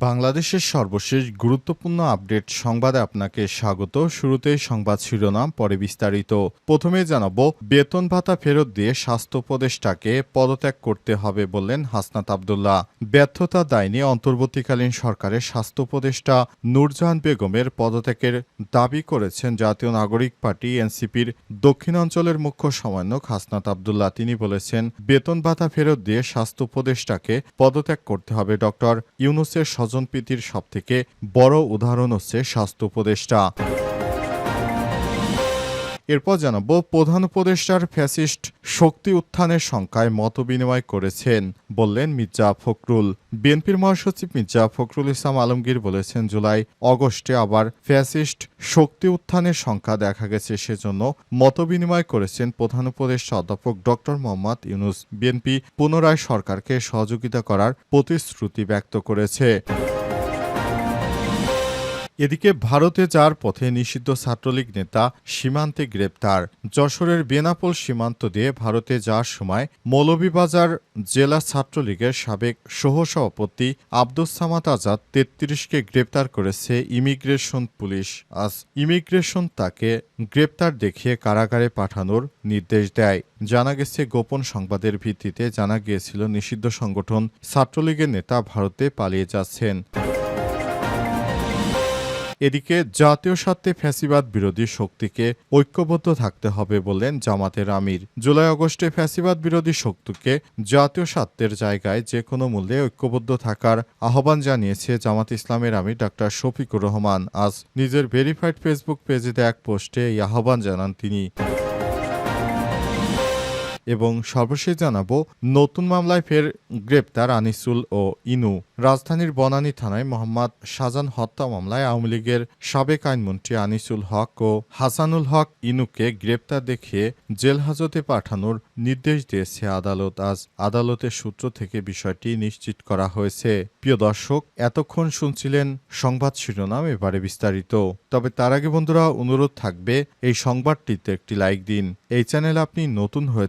বাংলাদেশের সর্বশেষ গুরুত্বপূর্ণ আপডেট সংবাদে আপনাকে স্বাগত। শুরুতেই সংবাদ শিরোনাম, পরে বিস্তারিত। প্রথমে জানাব, বেতন ভাতা ফেরত দিয়ে স্বাস্থ্য উপদেষ্টাকে পদত্যাগ করতে হবে বললেন হাসনাত আবদুল্লাহ। ব্যর্থতা দায় নিয়ে অন্তর্বর্তীকালীন সরকারের স্বাস্থ্য উপদেষ্টা নূরজাহান বেগমের পদত্যাগের দাবি করেছেন জাতীয় নাগরিক পার্টি এনসিপির দক্ষিণাঞ্চলের মুখ্য সমন্বয়ক হাসনাত আবদুল্লাহ। তিনি বলেছেন, বেতন ভাতা ফেরত দিয়ে স্বাস্থ্য উপদেষ্টাকে পদত্যাগ করতে হবে। ডক্টর ইউনুসের স্বজনপ্রীতির সবথেকে বড় উদাহরণ হচ্ছে স্বাস্থ্য উপদেষ্টা। এরপর জানাব, প্রধান উপদেষ্টার ফ্যাসিস্ট শক্তি উত্থানের সংখ্যায় মতবিনিময় করেছেন বললেন মির্জা ফখরুল। বিএনপির মহাসচিব মির্জা ফখরুল ইসলাম আলমগীর বলেছেন, জুলাই অগস্টে আবার ফ্যাসিস্ট শক্তি উত্থানের সংখ্যা দেখা গেছে, সেজন্য মতবিনিময় করেছেন প্রধান উপদেষ্টা অধ্যাপক ডক্টর মোহাম্মদ ইউনুস। বিএনপি পুনরায় সরকারকে সহযোগিতা করার প্রতিশ্রুতি ব্যক্ত করেছে। এদিকে ভারতে যাওয়ার পথে নিষিদ্ধ ছাত্রলীগ নেতা সীমান্তে গ্রেপ্তার, যশোরের বেনাপোল সীমান্ত দিয়ে ভারতে যাওয়ার সময় মৌলভীবাজার জেলা ছাত্রলীগের সাবেক সহসভাপতি আব্দুস সামাদ আজাদ তেত্রিশকে গ্রেপ্তার করেছে ইমিগ্রেশন পুলিশ। আজ ইমিগ্রেশন তাকে গ্রেপ্তার দেখিয়ে কারাগারে পাঠানোর নির্দেশ দেয়। জানা গেছে, গোপন সংবাদের ভিত্তিতে জানা গিয়েছিল, নিষিদ্ধ সংগঠন ছাত্রলীগের নেতা ভারতে পালিয়ে যাচ্ছেন। এদিকে জাতীয় স্বার্থে ফ্যাসিবাদ বিরোধী শক্তিকে ঐক্যবদ্ধ থাকতে হবে বললেন জামাতের আমির। জুলাই অগস্টে ফ্যাসিবাদ বিরোধী শক্তিকে জাতীয় স্বার্থের জায়গায় যে কোনো মূল্যে ঐক্যবদ্ধ থাকার আহ্বান জানিয়েছে জামাত ইসলামের আমির ডাক্তার শফিকুর রহমান। আজ নিজের ভেরিফাইড ফেসবুক পেজে এক পোস্টে এই আহ্বান জানান তিনি। এবং সর্বশেষ জানাব, নতুন মামলায় ফের গ্রেপ্তার আনিসুল ও ইনু। রাজধানীর বনানী থানায় মোহাম্মদ শাহজান হত্যা মামলায় আওয়ামী লীগের সাবেক আইনমন্ত্রী আনিসুল হক ও হাসানুল হক ইনুকে গ্রেপ্তার দেখিয়ে জেল হাজতে পাঠানোর নির্দেশ দিয়েছে আদালত। আজ আদালতের সূত্র থেকে বিষয়টি নিশ্চিত করা হয়েছে। প্রিয় দর্শক, এতক্ষণ শুনছিলেন সংবাদ শিরোনাম, এবারে বিস্তারিত। তবে তার আগে বন্ধুরা, অনুরোধ থাকবে, এই সংবাদটিতে একটি লাইক দিন। এই চ্যানেল আপনি নতুন হয়ে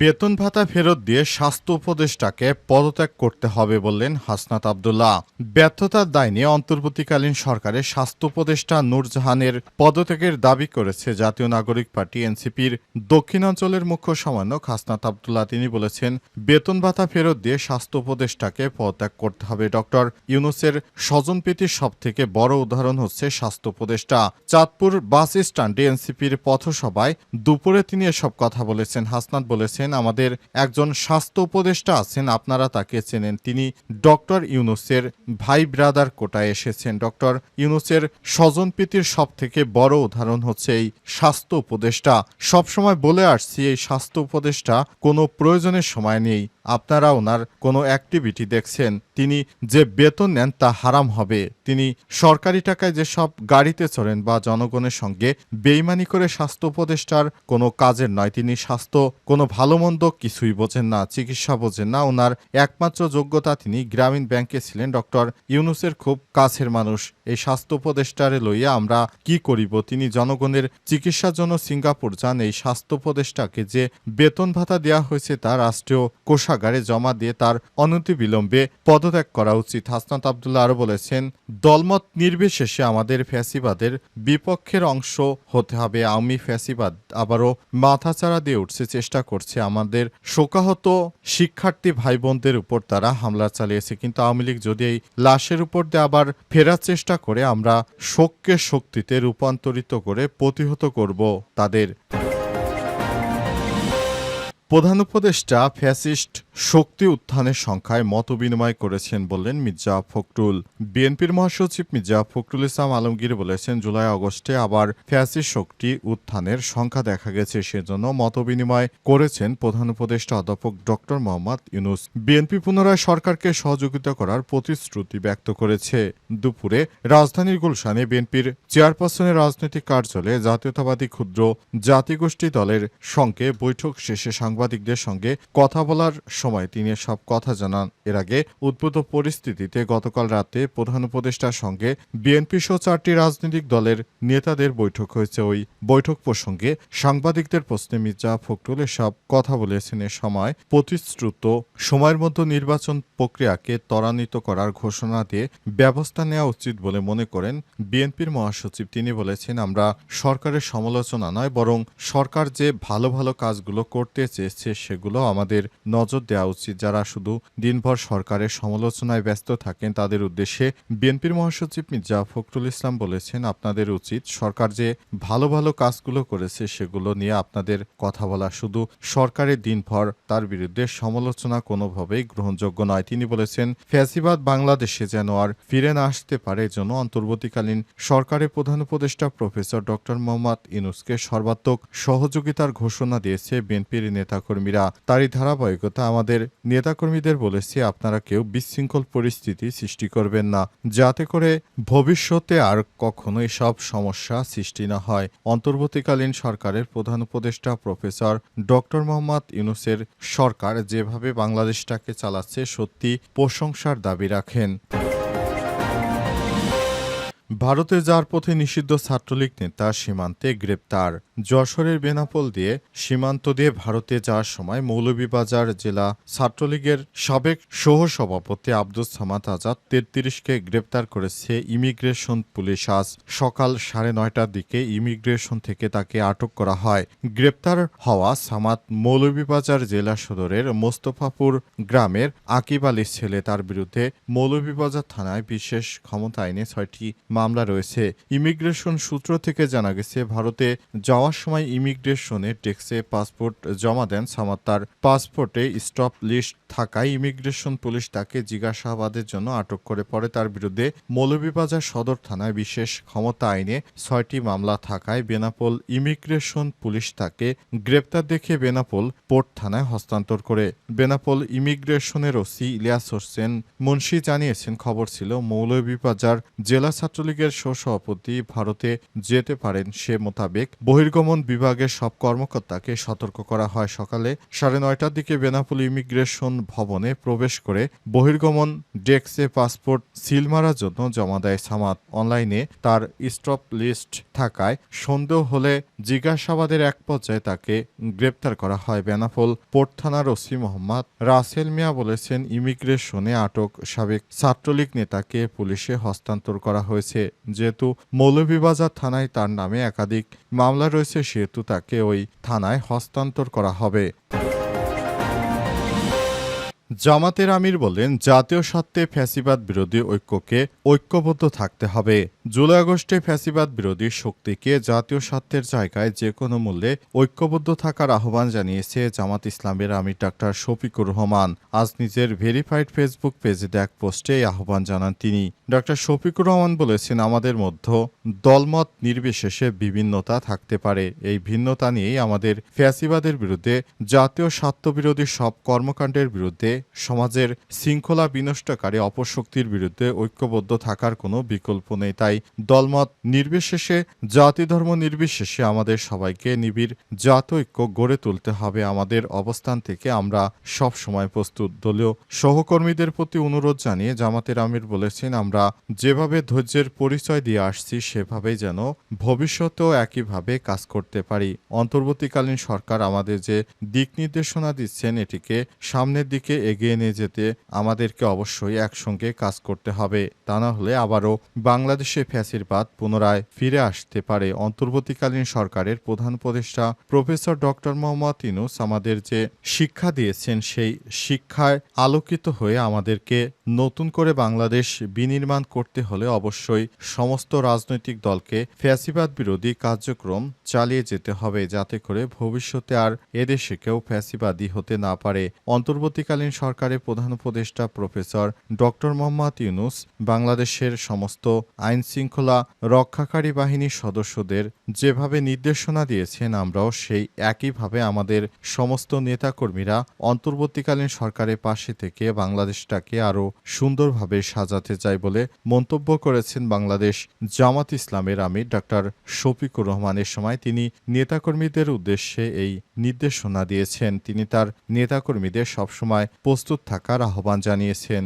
বেতন ভাতা ফেরত দিয়ে স্বাস্থ্য উপদেষ্টাকে পদত্যাগ করতে হবে বললেন হাসনাত আবদুল্লাহ। ব্যর্থতার দায় নিয়ে অন্তর্বর্তীকালীন সরকারের স্বাস্থ্য উপদেষ্টা নূরজাহানের পদত্যাগের দাবি করেছে জাতীয় নাগরিক পার্টি এনসিপির দক্ষিণাঞ্চলের মুখ্য সমন্বয়ক হাসনাত আবদুল্লাহ। তিনি বলেছেন, বেতন ভাতা ফেরত দিয়ে স্বাস্থ্য উপদেষ্টাকে পদত্যাগ করতে হবে। ডক্টর ইউনুসের স্বজনপ্রীতির সব থেকে বড় উদাহরণ হচ্ছে স্বাস্থ্য উপদেষ্টা। চাঁদপুর বাস স্ট্যান্ডে এনসিপির পথসভায় দুপুরে তিনি এসব কথা বলেছেন। হাসনাত বলেছেন আমাদের একজন স্বাস্থ্য উপদেষ্টা আছেন, আপনারা তাকে চেনেন। তিনি ডক্টর ইউনুসের ভাই ব্রাদার কোটায় এসেছেন। ডক্টর ইউনুসের স্বজন প্রীতির সব থেকে বড় উদাহরণ হচ্ছে এই স্বাস্থ্য উপদেষ্টা। সবসময় বলে আসছি, এই স্বাস্থ্য উপদেষ্টা কোনো প্রয়োজনের সময় নেই। আপনারা ওনার কোনো অ্যাক্টিভিটি দেখছেন, তিনি যে বেতন নেন তা হারাম হবে। তিনি সরকারি টাকায় যেসব গাড়িতে চড়েন বা জনগণের সঙ্গে বেইমানি করে স্বাস্থ্য উপদেষ্টার কোনো কাজের নয়, তিনি স্বাস্থ্য কোনো ভালো মন্দ কিছুই বোঝেন না, চিকিৎসা বোঝেন না। ওনার একমাত্র যোগ্যতা তিনি গ্রামীণ ব্যাংকে ছিলেন, ডক্টর ইউনুসের খুব কাছের মানুষ। এই স্বাস্থ্য উপদেষ্টারে লইয়া আমরা কি করিব? তিনি জনগণের চিকিৎসার জন্য সিঙ্গাপুর যান। এই স্বাস্থ্য উপদেষ্টাকে যে বেতন ভাতা দেওয়া হয়েছে, তা রাষ্ট্রীয় কোষাগারে জমা দিয়ে তার অনতিবিলম্বে পদত্যাগ করা উচিত। হাসনাত আবদুল্লাহ আরও বলেছেন, দলমত নির্বিশেষে আমাদের ফ্যাসিবাদের বিপক্ষের অংশ হতে হবে। আওয়ামী ফ্যাসিবাদ আবারও মাথাচাড়া দিয়ে উঠছে চেষ্টা করছে। আমাদের শোকাহত শিক্ষার্থী ভাই বোনদের উপর তারা হামলা চালিয়েছে। কিন্তু আওয়ামী লীগ যদি এই লাশের উপর দিয়ে আবার ফেরার চেষ্টা করে আমরা শোককে শক্তিতে রূপান্তরিত করে প্রতিহত করব তাদের। প্রধান উপদেষ্টা ফ্যাসিস্ট শক্তি উত্থানের সংখ্যায় মতবিনিময় করেছেন বললেন মির্জা ফখরুল। বিএনপির মহাসচিব মির্জা ফখরুল ইসলাম আলমগীর বলেছেন, জুলাই, আগস্টে আবার ফ্যাসিস্ট শক্তি উত্থানের সংখ্যা দেখা গেছে, সেজন্য মতবিনিময় করেছেন প্রধান উপদেষ্টা অধ্যাপক ডক্টর মোহাম্মদ ইউনুস। বিএনপি পুনরায় সরকারকে সহযোগিতা করার প্রতিশ্রুতি ব্যক্ত করেছে। দুপুরে রাজধানীর গুলশানে বিএনপির চেয়ারপারসনের রাজনৈতিক কার্যালয়ে জাতীয়তাবাদী ক্ষুদ্র জাতিগোষ্ঠী দলের সঙ্গে বৈঠক শেষে সাংবাদিকদের সঙ্গে কথা বলার সময় তিনি সব কথা জানান। এর আগে উদ্ভূত পরিস্থিতিতে গতকাল রাতে প্রধান উপদেষ্টার সঙ্গে বিএনপি সহ চারটি রাজনৈতিক দলের নেতাদের বৈঠক হয়েছে। ওই বৈঠক প্রসঙ্গে সাংবাদিকদের প্রশ্নে মির্জা ফখরুল এসব কথা বলেছেন। এ সময় প্রতিশ্রুত সময়ের মধ্যে নির্বাচন প্রক্রিয়াকে ত্বরান্বিত করার ঘোষণা দিয়ে ব্যবস্থা নেওয়া উচিত বলে মনে করেন বিএনপির মহাসচিব। তিনি বলেছেন, আমরা সরকারের সমালোচনা নয়, বরং সরকার যে ভালো ভালো কাজগুলো করতে চেয়েছে সেগুলো আমাদের নজর দেওয়া উচিত। যারা শুধু দিনভর সরকারের সমালোচনায় ব্যস্ত থাকেন, তাদের উদ্দেশ্যে বিএনপির মহাসচিব মির্জা ফখরুল ইসলাম বলেছেন, আপনাদের উচিত সরকার যে ভালো ভালো কাজগুলো করেছে, সেগুলো নিয়ে আপনাদের কথা বলা। শুধু সরকারের দিনভর তার বিরুদ্ধে সমালোচনা কোনোভাবেই গ্রহণযোগ্য নয়। তিনি বলেছেন, ফ্যাসিবাদ বাংলাদেশে যেন আর ফিরে না আসতে পারে জন্য অন্তর্বর্তীকালীন সরকারের প্রধান উপদেষ্টা প্রফেসর ডক্টর মোহাম্মদ ইনুসকে সর্বাত্মক সহযোগিতার ঘোষণা দিয়েছে বিএনপির নেতাকর্মীরা। তারই ধারাবাহিকতা আমাদের নেতাকর্মীদের বলেছি, আপনারা কেউ বিশৃঙ্খল পরিস্থিতি সৃষ্টি করবেন না। যাতে করে ভবিষ্যতে আর কখনো এসব সমস্যা সৃষ্টি না হয়। অন্তর্বর্তীকালীন সরকারের প্রধান উপদেষ্টা প্রফেসর ডক্টর মোহাম্মদ ইউনুসের সরকার যেভাবে বাংলাদেশটাকে চালাচ্ছে, সত্যি প্রশংসার দাবি রাখেন। ভারতে যার পথে নিষিদ্ধ ছাত্রলীগ নেতা সীমান্তে গ্রেপ্তার। যশোরের বেনাপোল দিয়ে সীমান্ত দিয়ে ভারতে যাওয়ার সময় মৌলভীবাজার জেলা ছাত্রলীগের সাবেক সহ সভাপতি আব্দুল সামাদ আজাদ তেত্রিশকে গ্রেপ্তার করেছে ইমিগ্রেশন পুলিশ। আজ সকাল সাড়ে নয়টার দিকে ইমিগ্রেশন থেকে তাকে আটক করা হয়। গ্রেপ্তার হওয়া সামাদ মৌলভীবাজার জেলা সদরের মোস্তফাপুর গ্রামের আকিব আলীর ছেলে। তার বিরুদ্ধে মৌলভীবাজার থানায় বিশেষ ক্ষমতা আইনে ছয়টি মামলা রয়েছে। ইমিগ্রেশন সূত্র থেকে জানা গেছে, ভারতে যাওয়ার সময় ইমিগ্রেশনে টেক্সে পাসপোর্ট জমা দেন সামাদ। তার পাসপোর্টে স্টপ লিস্ট থাকায় ইমিগ্রেশন পুলিশ তাকে জিজ্ঞাসাবাদের জন্য আটক করে পরে তার বিরুদ্ধে মৌলভীবাজার সদর থানায় বিশেষ ক্ষমতা আইনে ছয়টি মামলা থাকায় বেনাপোল ইমিগ্রেশন পুলিশ তাকে গ্রেপ্তার দেখে বেনাপোল পোর্ট থানায় হস্তান্তর করে। বেনাপোল ইমিগ্রেশনের ওসি ইলিয়াস হোসেন মুন্সি জানিয়েছেন, খবর ছিল মৌলভীবাজার জেলা ছাত্রলীগের সহসভাপতি ভারতে যেতে পারেন সে মোতাবেক বহির্গমন বিভাগের সব কর্মকর্তাকে সতর্ক করা হয়। সকালে সাড়ে নয়টার দিকে বেনাপোল ইমিগ্রেশন ভবনে প্রবেশ করে বহির্গমন ডেস্কে পাসপোর্ট সিল মারার জন্য জমা দেয় সামাদ। অনলাইনে তার স্টপ লিস্ট থাকায় সন্দেহ হলে জিজ্ঞাসাবাদের এক পর্যায়ে তাকে গ্রেপ্তার করা হয়। বেনাপোল পোর্ট থানার ওসি মোহাম্মদ রাসেল মিয়া বলেছেন, ইমিগ্রেশনে আটক সাবেক ছাত্রলীগ নেতাকে পুলিশে হস্তান্তর করা হয়েছে। যেহেতু মৌলভীবাজার থানায় তার নামে একাধিক মামলা রয়েছে, সেহেতু তাকে ওই থানায় হস্তান্তর করা হবে। জামাতের আমির বলেন, জাতীয় স্বার্থে ফ্যাসিবাদ বিরোধী ঐক্যকে ঐক্যবদ্ধ থাকতে হবে। জুলাই আগস্টে ফ্যাসিবাদ বিরোধী শক্তিকে জাতীয় স্বার্থের জায়গায় যে কোনো মূল্যে ঐক্যবদ্ধ থাকার আহ্বান জানিয়েছে জামাত ইসলামের আমির ডাক্তার শফিকুর রহমান। আজ নিজের ভেরিফাইড ফেসবুক পেজে এক পোস্টে এই আহ্বান জানান তিনি। ডাক্তার শফিকুর রহমান বলেছেন, আমাদের মধ্যে দলমত নির্বিশেষে বিভিন্নতা থাকতে পারে। এই ভিন্নতা নিয়েই আমাদের ফ্যাসিবাদের বিরুদ্ধে, জাতীয় স্বার্থবিরোধী সব কর্মকাণ্ডের বিরুদ্ধে সমাজের শৃঙ্খলা বিনষ্টকারী অপশক্তির বিরুদ্ধে ঐক্যবদ্ধ থাকার কোনো বিকল্প নেই। তাই দলমত নির্বিশেষে জাতি ধর্ম নির্বিশেষে আমাদের সবাইকে নিবিড় জাত ঐক্য গড়ে তুলতে হবে। আমাদের অবস্থান থেকে আমরা সব সময় প্রস্তুত। দলীয় সহকর্মীদের প্রতি অনুরোধ জানিয়ে জামাতের আমির বলেছেন, আমরা যেভাবে ধৈর্যের পরিচয় দিয়ে আসছি, সেভাবেই যেন ভবিষ্যতেও একইভাবে কাজ করতে পারি। অন্তর্বর্তীকালীন সরকার আমাদের যে দিক নির্দেশনা দিচ্ছেন, এটিকে সামনের দিকে এগিয়ে নিয়ে যেতে আমাদেরকে অবশ্যই একসঙ্গে কাজ করতে হবে। তা না হলে আবারও বাংলাদেশে ফ্যাসিরবাদ পুনরায় ফিরে আসতে পারে। অন্তর্বর্তীকালীন সরকারের প্রধান উপদেষ্টা প্রফেসর ডক্টর মোহাম্মদ ইনুস আমাদের যে শিক্ষা দিয়েছেন, সেই শিক্ষায় আলোকিত হয়ে আমাদেরকে নতুন করে বাংলাদেশ বিনির্মাণ করতে হলে অবশ্যই সমস্ত রাজনৈতিক দলকে ফ্যাসিবাদ বিরোধী কার্যক্রম চালিয়ে যেতে হবে, যাতে করে ভবিষ্যতে আর এদেশে কেউ ফ্যাসিবাদী হতে না পারে। অন্তর্বর্তীকালীন সরকারের প্রধান উপদেষ্টা প্রফেসর ডক্টর মোহাম্মদ ইউনুস, বাংলাদেশের সমস্ত আইন শৃঙ্খলা রক্ষাকারী বাহিনীর সদস্যদের যেভাবে নির্দেশনা দিয়েছেন, আমরাও সেই একইভাবে আমাদের সমস্ত নেতাকর্মীরা অন্তর্বর্তীকালীন সরকারের পাশে থেকে বাংলাদেশটাকে আরও সুন্দরভাবে সাজাতে চাই বলে মন্তব্য করেছেন বাংলাদেশ জামাত ইসলামের আমির ডাক্তার শফিকুর রহমানের সময় তিনি নেতাকর্মীদের উদ্দেশ্যে এই নির্দেশনা দিয়েছেন। তিনি তার নেতাকর্মীদের সবসময় প্রস্তুত থাকার আহ্বান জানিয়েছেন।